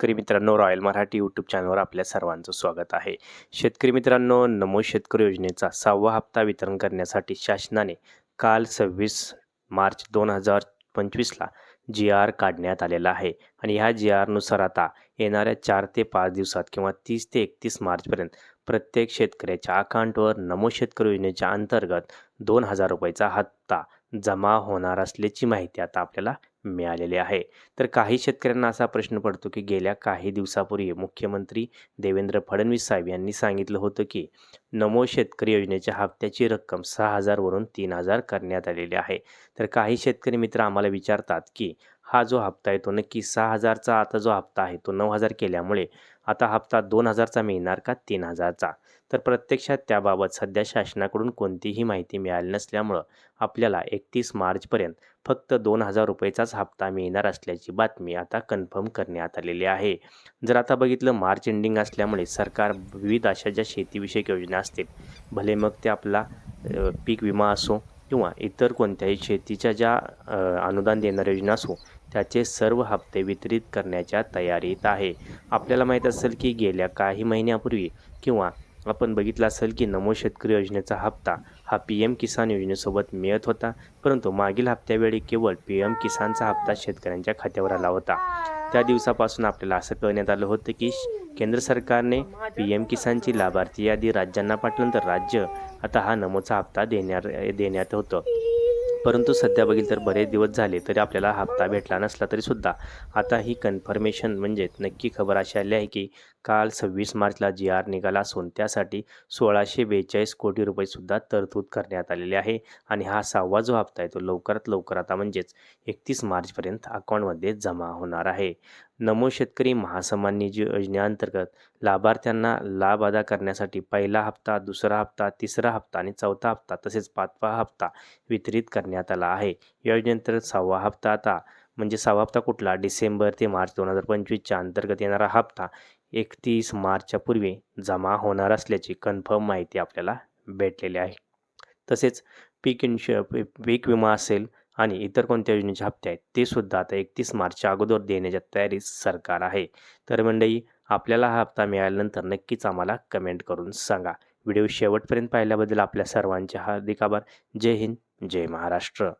शेतकरी मित्रांनो royal Marathi YouTube चॅनलवर आपल्या सर्वांचं स्वागत आहे. शेतकरी मित्रांनो नमो शेतकरी योजनेचा सहावा हप्ता वितरण करण्यासाठी शासनाने काल सव्वीस मार्च दोन हजार पंचवीसला जी आर काढण्यात आलेला आहे. आणि ह्या जी आरनुसार आता येणाऱ्या चार ते पाच दिवसात किंवा तीस ते एकतीस मार्चपर्यंत प्रत्येक शेतकऱ्याच्या अकाउंटवर नमो शेतकरी योजनेच्या अंतर्गत दोन हजार रुपयाचा हप्ता जमा होणार असल्याची माहिती आता आपल्याला मिळालेले आहे. तर काही शेतकऱ्यांना असा प्रश्न पडतो की गेल्या काही दिवसापूर्वी मुख्यमंत्री देवेंद्र फडणवीस साहेब यांनी सांगितलं होतं की नमो शेतकरी योजनेच्या हप्त्याची रक्कम सहा हजारवरून तीन हजार करण्यात आलेली आहे. तर काही शेतकरी मित्र आम्हाला विचारतात की हा जो हप्ता आहे तो नक्की सहा हजारचा आता जो हप्ता आहे तो नऊ हजार केल्यामुळे आता हप्ता दोन हजारचा मिळणार का तीन हजारचा तर प्रत्यक्षात त्याबाबत सध्या शासनाकडून कोणतीही माहिती मिळाली नसल्यामुळं आपल्याला एकतीस मार्चपर्यंत फक्त दोन हजार रुपयेचाच हप्ता मिळणार असल्याची बातमी आता कन्फर्म करण्यात आलेली आहे. जर आता बघितलं मार्च एंडिंग असल्यामुळे सरकार विविध अशा ज्या शेतीविषयक योजना असतील भले मग ते आपला पीक विमा असो किंवा इतर कोणत्याही शेतीच्या ज्या अनुदान देणाऱ्या योजना असो त्याचे सर्व हप्ते वितरित करण्याच्या तयारीत आहे. आपल्याला माहीत असेल की गेल्या काही महिन्यापूर्वी किंवा आपण बघितलं असेल की नमो शेतकरी योजनेचा हप्ता हा पी एम किसान योजनेसोबत मिळत होता परंतु मागील हप्त्यावेळी केवळ पी एम किसानचा हप्ता शेतकऱ्यांच्या खात्यावर आला होता. त्या दिवसापासून आपल्याला असं कळण्यात आलं होतं की श- केंद्र सरकारने पी एम किसानची लाभार्थी यादी राज्यांना पाठवल्यानंतर राज्य आता हा नमोचा हप्ता देण्यात देण्यात होतं. परंतु सध्या बघील तर बरेच दिवस झाले तरी आपल्याला हप्ता भेटला नसला तरीसुद्धा आता ही कन्फर्मेशन म्हणजे नक्की खबर अशी आली आहे की काल सव्वीस मार्चला जी आर निघाला असून त्यासाठी सोळाशे बेचाळीस कोटी रुपयेसुद्धा तरतूद करण्यात आलेली आहे. आणि हा सहावा जो हप्ता आहे तो लवकरात लवकर आता म्हणजेच एकतीस मार्चपर्यंत अकाउंटमध्ये जमा होणार आहे. नमो शेतकरी महासन्मान निधी योजनेअंतर्गत लाभार्थ्यांना लाभ अदा करण्यासाठी पहिला हप्ता दुसरा हप्ता तिसरा हप्ता आणि चौथा हप्ता तसेच पाचवा हप्ता वितरित करण्यात आला आहे. या योजनेअंतर्गत सहावा हप्ता आता म्हणजे सहावा हप्ता कुठला? डिसेंबर ते मार्च दोन हजार पंचवीसच्या अंतर्गत येणारा हप्ता एकतीस मार्चच्या पूर्वी जमा होणार असल्याची कन्फर्म माहिती आपल्याला भेटलेली आहे. तसेच पीक इन्शु पीक विमा असेल आणि इतर कोणत्या योजनेचे हप्ते आहेत ते सुद्धा आता एकतीस मार्चच्या अगोदर देण्याच्या तयारीत सरकार आहे. तर मंडळी आपल्याला हा हप्ता मिळाल्यानंतर नक्कीच आम्हाला कमेंट करून सांगा. व्हिडिओ शेवटपर्यंत पाहिल्याबद्दल आपल्या सर्वांचे हार्दिक आभार. जय हिंद. जय महाराष्ट्र.